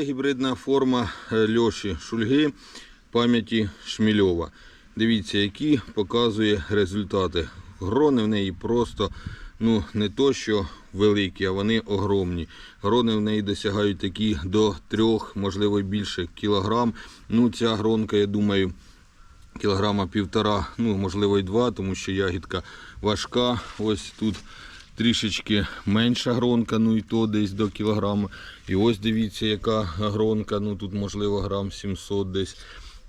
гібридна форма е, Льоші Шульги пам'яті Шмільова. Дивіться, які показує результати. Грони в неї просто ну, не то, що великі, а вони огромні. Грони в неї досягають такі до трьох, можливо більше кілограм. Ну, ця гронка, я думаю, кілограма півтора, ну можливо й два, тому що ягідка важка. Ось тут трішечки менша гронка, ну і то десь до кілограма. І ось дивіться, яка гронка, ну тут можливо грам 700 десь.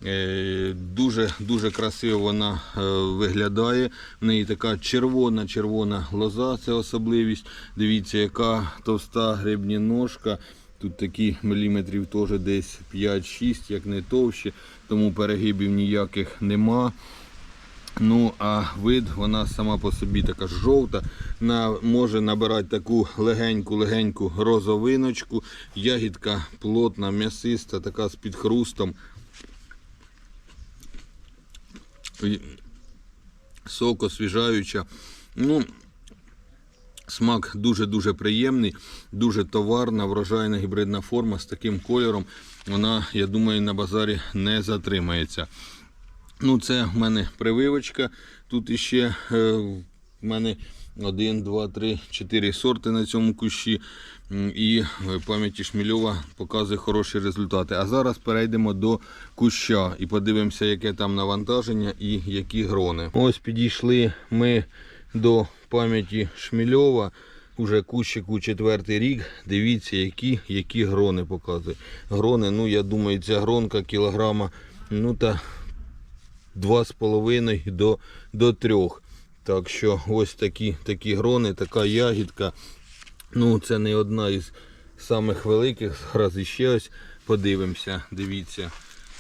Е, Дуже дуже красиво вона е, виглядає. В неї така червона-червона лоза, це особливість. Дивіться, яка товста гребні ножка. Тут такі міліметрів теж десь 5-6, як не товщі, тому перегибів ніяких нема. Ну, а вид, вона сама по собі така жовта, на, може набирати таку легеньку-легеньку розовиночку. Ягідка плотна, м'ясиста, така з підхрустом. Сок освіжаюча. Ну, Смак дуже-дуже приємний, дуже товарна, врожайна гібридна форма з таким кольором. Вона, я думаю, на базарі не затримається. Ну, це в мене прививочка. Тут іще е, в мене 1, 2, 3, 4 сорти на цьому кущі. І е, пам'яті Шмільова показує хороші результати. А зараз перейдемо до куща і подивимося, яке там навантаження і які грони. Ось підійшли ми до пам'яті Шмільова. Уже кущику четвертий рік. Дивіться, які, які грони показує. Грони, ну я думаю, ця гронка кілограма, ну та 2,5 до, до 3. Так що ось такі, такі грони, така ягідка. Ну, це не одна із самих великих. Зараз іще ось подивимося. Дивіться.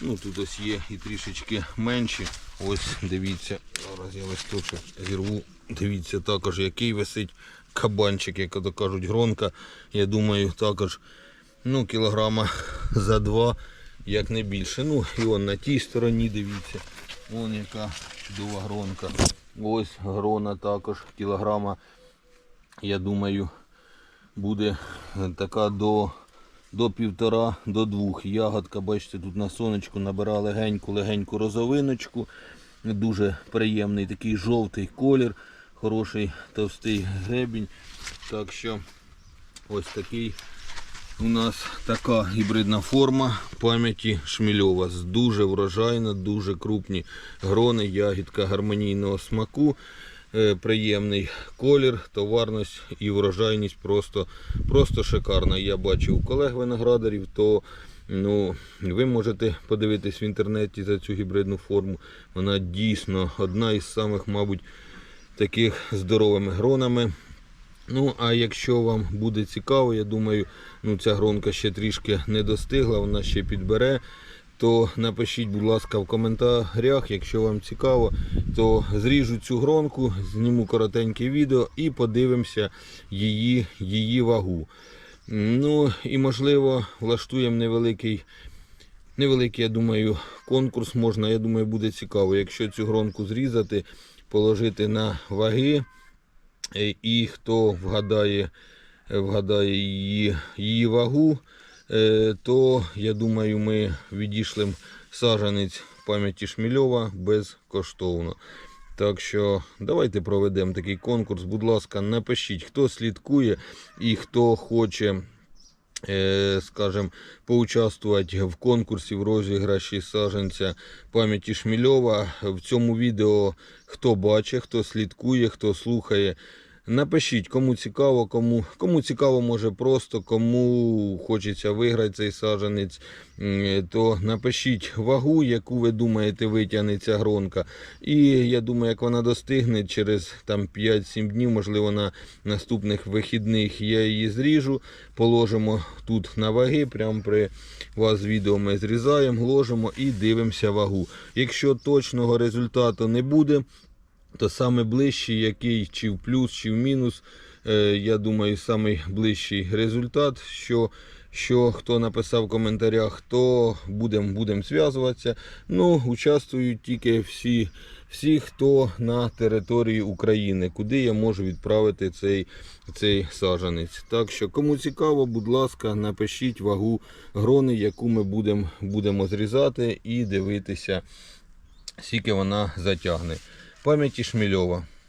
Ну тут ось є і трішечки менші. Ось дивіться. Зараз я листочок зірву. Дивіться також, який висить кабанчик, як то кажуть, гронка. Я думаю, також ну, кілограма за два, як не більше. Ну і он на тій стороні, дивіться. Вон яка чудова гронка. Ось грона також кілограма. Я думаю, буде така до, до півтора, до двох. Ягодка, бачите, тут на сонечку набирала легеньку-легеньку розовиночку. Дуже приємний такий жовтий колір, хороший товстий гребінь. Так що ось такий у нас така гібридна форма пам'яті Шмільова. Дуже врожайна, дуже крупні грони, ягідка гармонійного смаку. Е, Приємний колір, товарність і врожайність просто, просто шикарна. Я бачив колег виноградарів, то ну, ви можете подивитись в інтернеті за цю гібридну форму. Вона дійсно одна із самих, мабуть, таких здоровими гронами. Ну, а якщо вам буде цікаво, я думаю, ну ця гронка ще трішки не достигла, вона ще підбере. То напишіть, будь ласка, в коментарях, якщо вам цікаво, то зріжу цю гронку, зніму коротеньке відео і подивимося її, її вагу. Ну і можливо влаштуємо невеликий, невеликий, я думаю, конкурс можна. Я думаю, буде цікаво, якщо цю гронку зрізати, положити на ваги. Е, І хто вгадає, е, вгадає її, її вагу, е, то я думаю, ми відійшлемо саджанець пам'яті Шмільова безкоштовно. Так що давайте проведемо такий конкурс. Будь ласка, напишіть, хто слідкує і хто хоче скажем, поучаствувати в конкурсі в розіграші саженця пам'яті Шмільова. В цьому відео хто бачить, хто слідкує, хто слухає. Напишіть, кому цікаво, кому, кому цікаво, може просто, кому хочеться виграти цей саджанець, то напишіть вагу, яку ви думаєте витягне ця гронка. І я думаю, як вона достигне через там 5-7 днів, можливо, на наступних вихідних я її зріжу, положимо тут на ваги, прямо при вас відео ми зрізаємо, ложимо і дивимося вагу. Якщо точного результату не буде, то саме ближчий, який чи в плюс, чи в мінус, е, я думаю, самий ближчий результат, що що хто написав в коментарях, то будемо будем зв'язуватися. Ну, участвують тільки всі, всі, хто на території України, куди я можу відправити цей, цей саджанець. Так що, кому цікаво, будь ласка, напишіть вагу грони, яку ми будемо будемо зрізати і дивитися, скільки вона затягне. Пам'яті Шмільова.